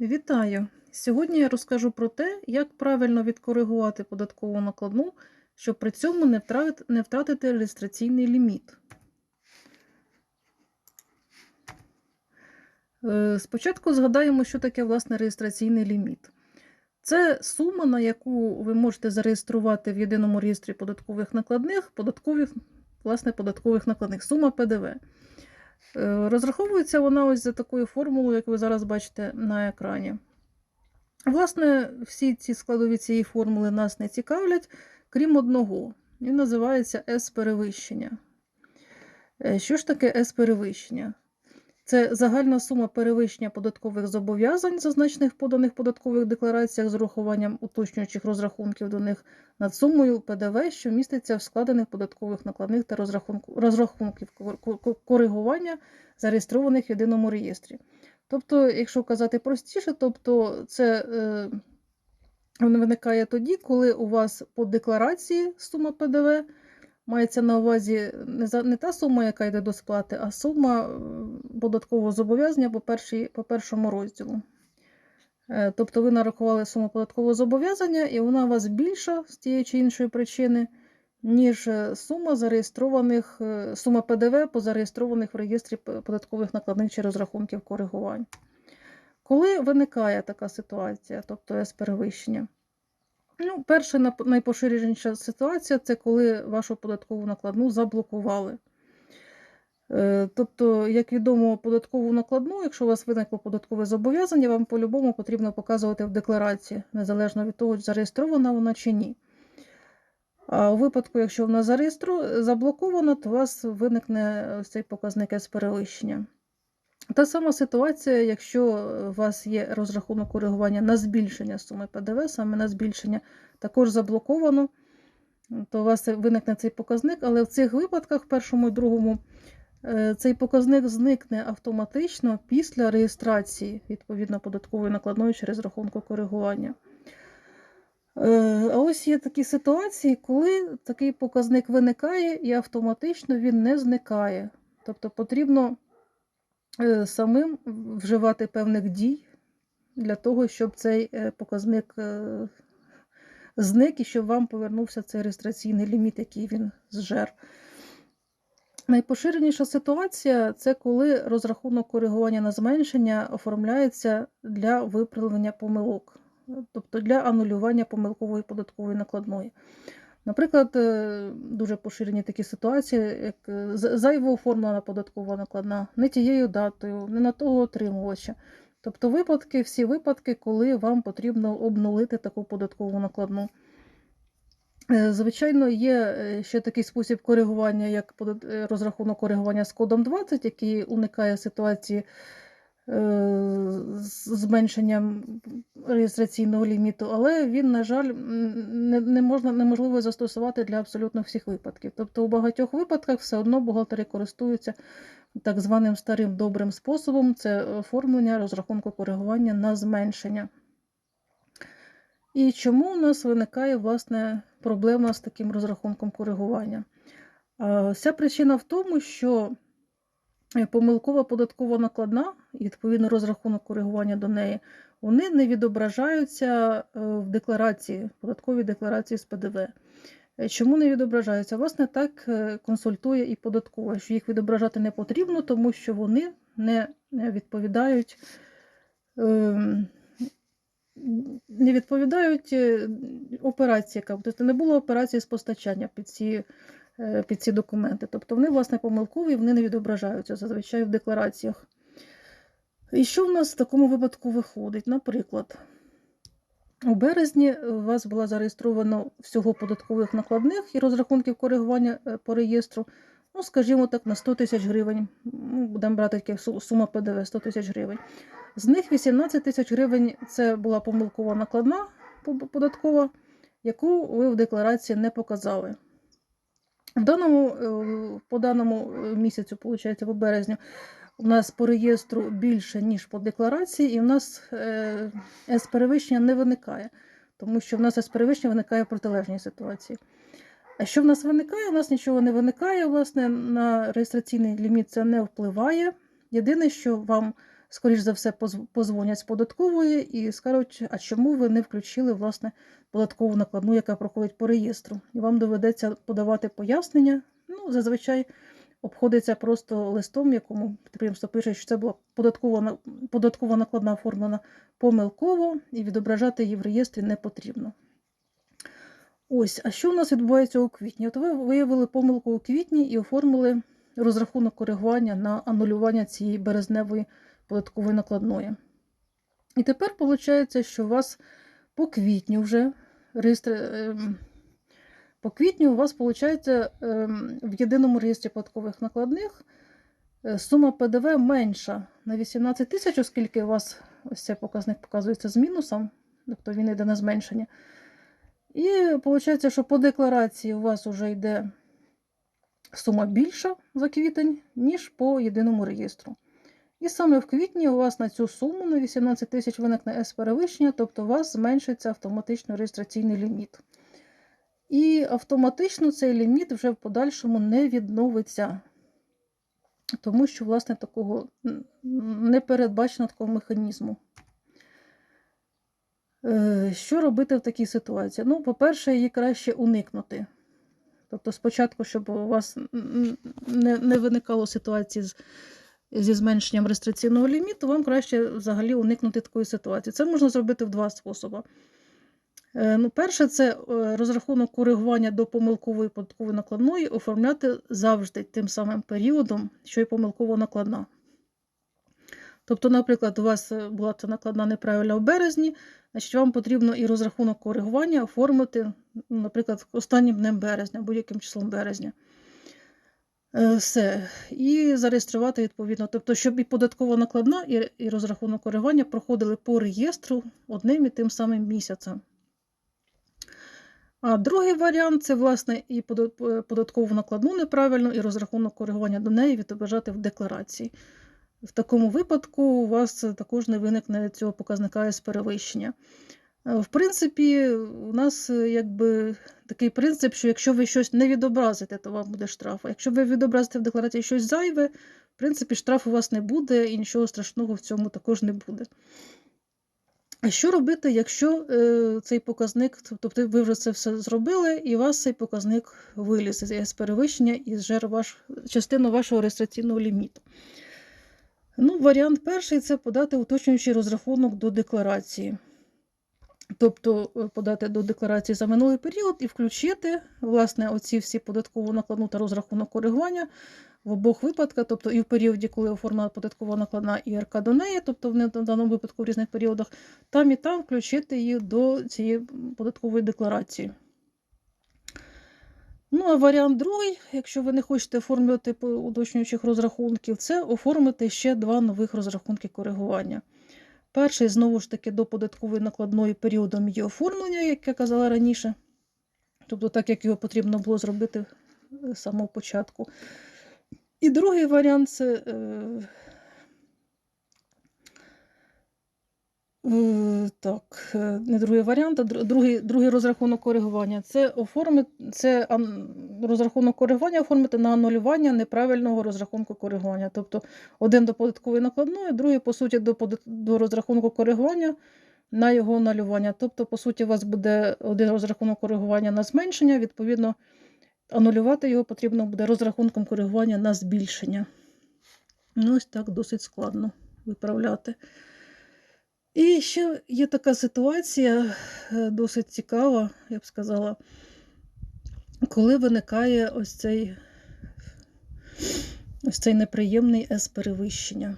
Вітаю! Сьогодні я розкажу про те, як правильно відкоригувати податкову накладну, щоб при цьому не втрат- не втратити реєстраційний ліміт. Е, Спочатку згадаємо, що таке власне реєстраційний ліміт. Це сума, на яку ви можете зареєструвати в єдиному реєстрі податкових накладних, податкових, власне, податкових накладних, сума ПДВ. Е, Розраховується вона ось за такою формулою, як ви зараз бачите на екрані. Власне, всі ці складові цієї формули нас не цікавлять, крім одного. Він називається С-перевищення. Е, Що ж таке С-перевищення? Це загальна сума перевищення податкових зобов'язань, зазначених в поданих податкових деклараціях з урахуванням уточнюючих розрахунків до них над сумою ПДВ, що міститься в складених податкових накладних та розрахунків кор- кор- коригування, зареєстрованих в єдиному реєстрі. Тобто, якщо казати простіше, тобто це е, виникає тоді, коли у вас по декларації сума ПДВ мається на увазі не, за, не та сума, яка йде до сплати, а сума податкового зобов'язання по, першій, по першому розділу. Е, Тобто ви нарахували суму податкового зобов'язання, і вона у вас більша з тієї чи іншої причини, ніж е, сума зареєстрованих, е, сума ПДВ по зареєстрованих в реєстрі податкових накладних чи розрахунків коригувань. Коли виникає така ситуація, тобто С-перевищення? Ну, перша найпоширеніша ситуація це коли вашу податкову накладну заблокували. Е, Тобто, як відомо, податкову накладну, якщо у вас виникло податкове зобов'язання, вам по-любому потрібно показувати в декларації, незалежно від того, зареєстрована вона чи ні. А у випадку, якщо вона зареєстру... заблокована, то у вас виникне цей показник з перевищення. Та сама ситуація, якщо у вас є розрахунок коригування на збільшення суми ПДВ, саме на збільшення, також заблоковано, то у вас виникне цей показник, але в цих випадках, першому і другому, цей показник зникне автоматично після реєстрації відповідно податкової накладної через рахунку коригування. Е, А ось є такі ситуації, коли такий показник виникає і автоматично він не зникає. Тобто потрібно е, самим вживати певних дій для того, щоб цей е, показник е, зник і щоб вам повернувся цей реєстраційний ліміт, який він зжер. Найпоширеніша ситуація це коли розрахунок коригування на зменшення оформляється для виправлення помилок, тобто для анулювання помилкової податкової накладної. Наприклад, е, дуже поширені такі ситуації, як е, зайво оформлена податкова накладна, не тією датою, не на того отримувача. Тобто випадки, всі випадки, коли вам потрібно обнулити таку податкову накладну. Е, Звичайно, є е, ще такий спосіб коригування, як е, розрахунок коригування з кодом 20, який уникає ситуації з зменшенням реєстраційного ліміту, але він, на жаль, не можна, неможливо застосувати для абсолютно всіх випадків. Тобто у багатьох випадках все одно бухгалтери користуються так званим старим добрим способом це оформлення розрахунку коригування на зменшення. І чому у нас виникає власне проблема з таким розрахунком коригування? Вся причина в тому, що е, помилкова податкова накладна і відповідно розрахунок коригування до неї, вони не відображаються е, в декларації, податковій декларації з ПДВ. Е, Чому не відображаються? Власне, так консультує і податкова, що їх відображати не потрібно, тому що вони не не відповідають. Не відповідають е, операції, яка тобто не було операції з постачання під ці, е, під ці документи. Тобто вони, власне, помилкові, вони не відображаються зазвичай в деклараціях. І що в нас в такому випадку виходить? Наприклад, у березні у вас була зареєстровано всього податкових накладних і розрахунків коригування е, по реєстру, ну, скажімо так, на 100 тисяч гривень. Будемо брати таке сума ПДВ 100 тисяч гривень. З них 18 тисяч гривень це була помилкова накладна податкова, яку ви в декларації не показали. В даному, е, по даному е, місяцю, виходить, по березню, у нас по реєстру більше, ніж по декларації, і в нас е, С-перевищення не виникає, тому що в нас С-перевищення виникає в протилежній ситуації. А що в нас виникає? У нас нічого не виникає, власне, на реєстраційний ліміт це не впливає. Єдине, що вам скоріш за все, позвонять з податкової і скажуть, а чому ви не включили власне податкову накладну, яка проходить по реєстру. І вам доведеться подавати пояснення. Ну, зазвичай обходиться просто листом, якому підприємство пише, що це була податкова, податкова накладна оформлена помилково, і відображати її в реєстрі не потрібно. Ось, а що у нас відбувається у квітні? От ви виявили помилку у квітні і оформили розрахунок коригування на анулювання цієї березневої податкової накладної. І тепер виходить, що у вас по квітню вже реєстр... ем, по квітню у вас виходить в єдиному реєстрі податкових накладних е, сума ПДВ менша на 18 тисяч, оскільки у вас ось цей показник показується з мінусом, тобто він йде на зменшення. І виходить, що по декларації у вас вже йде сума більша за квітень, ніж по єдиному реєстру. І саме в квітні у вас на цю суму на 18 тисяч виникне С-перевищення, тобто у вас зменшиться автоматично реєстраційний ліміт. І автоматично цей ліміт вже в подальшому не відновиться, тому що, власне, такого не передбачено такого механізму. Е, Що робити в такій ситуації? Ну, по-перше, її краще уникнути. Тобто, спочатку, щоб у вас не, не виникало ситуації з, зі зменшенням реєстраційного ліміту, вам краще взагалі уникнути такої ситуації. Це можна зробити в два способи. Е, Ну, перше, це е, розрахунок коригування до помилкової податкової накладної оформляти завжди тим самим періодом, що й помилкова накладна. Тобто, наприклад, у вас е, була ця накладна неправильна в березні, значить вам потрібно і розрахунок коригування оформити, наприклад, останнім днем березня, будь-яким числом березня. Е, Все. І зареєструвати відповідно. Тобто, щоб і податкова накладна, і, і розрахунок коригування проходили по реєстру одним і тим самим місяцем. А другий варіант це, власне, і податкову накладну неправильно, і розрахунок коригування до неї відображати в декларації. В такому випадку у вас також не виникне цього показника з перевищення. Е, В принципі, у нас е, якби такий принцип, що якщо ви щось не відобразите, то вам буде штраф. А якщо ви відобразите в декларації щось зайве, в принципі, штрафу у вас не буде і нічого страшного в цьому також не буде. А що робити, якщо е, цей показник, тобто ви вже це все зробили, і у вас цей показник вилізе з перевищення і зжер ваш, частину вашого реєстраційного ліміту? Ну, варіант перший це подати уточнюючий розрахунок до декларації. Тобто е, подати до декларації за минулий період і включити власне оці всі податкову накладну та розрахунок коригування в обох випадках, тобто і в періоді, коли оформлена податкова накладна і РК до неї, тобто в даному випадку в різних періодах, там і там включити її до цієї податкової декларації. Ну, а варіант другий, якщо ви не хочете оформлювати уточнюючих розрахунків, це оформити ще два нових розрахунки коригування. Перший, знову ж таки, до податкової накладної періодом її оформлення, як я казала раніше. Тобто, так як його потрібно було зробити е, з самого початку. І другий варіант це. Е, е, так, е, не другий варіант, а другий, другий розрахунок коригування. Це оформити це розрахунок коригування оформити на анулювання неправильного розрахунку коригування. Тобто один до податкової накладної, другий, по суті, до, до розрахунку коригування на його анулювання. Тобто, по суті, у вас буде один розрахунок коригування на зменшення, відповідно, анулювати його потрібно буде розрахунком коригування на збільшення. Ну, ось так досить складно виправляти. І ще є така ситуація, е, досить цікава, я б сказала, коли виникає ось цей, ось цей неприємний С-перевищення.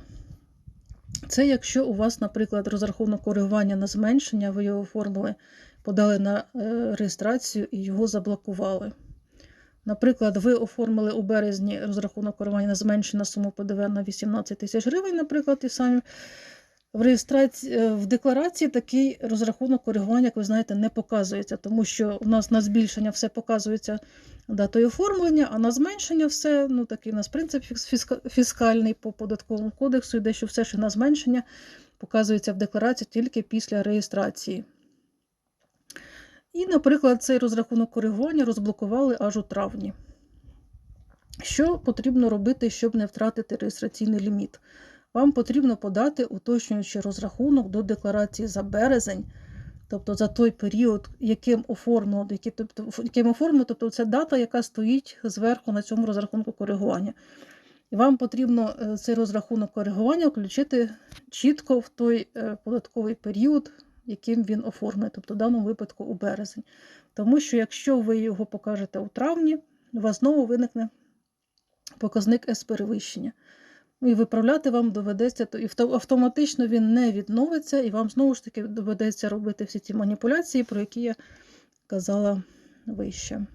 Це якщо у вас, наприклад, розрахунок коригування на зменшення, ви його оформили, подали на е, реєстрацію і його заблокували. Наприклад, ви оформили у березні розрахунок коригування на зменшення суму ПДВ на 18 тисяч гривень, наприклад, і самі в реєстрації е, в декларації такий розрахунок коригування, як ви знаєте, не показується, тому що у нас на збільшення все показується датою оформлення, а на зменшення все, ну такий у нас принцип фіскальний по податковому кодексу, йде, що все, що на зменшення, показується в декларації тільки після реєстрації. І, наприклад, цей розрахунок коригування розблокували аж у травні. Що потрібно робити, щоб не втратити реєстраційний ліміт? Вам потрібно подати уточнюючий розрахунок до декларації за березень, тобто за той період, яким оформлено, який, тобто, яким оформлено, тобто це дата, яка стоїть зверху на цьому розрахунку коригування. І вам потрібно е, цей розрахунок коригування включити чітко в той е, податковий період, яким він оформлений, тобто в даному випадку у березень. Тому що якщо ви його покажете у травні, у вас знову виникне показник С-перевищення. Ну, І виправляти вам доведеться, то і автоматично він не відновиться, і вам знову ж таки доведеться робити всі ті маніпуляції, про які я казала вище.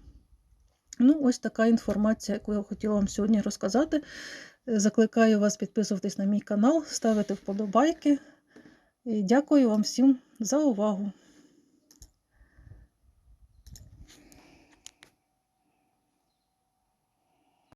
Ну, ось така інформація, яку я хотіла вам сьогодні розказати. Закликаю вас підписуватись на мій канал, ставити вподобайки. І дякую вам всім за увагу.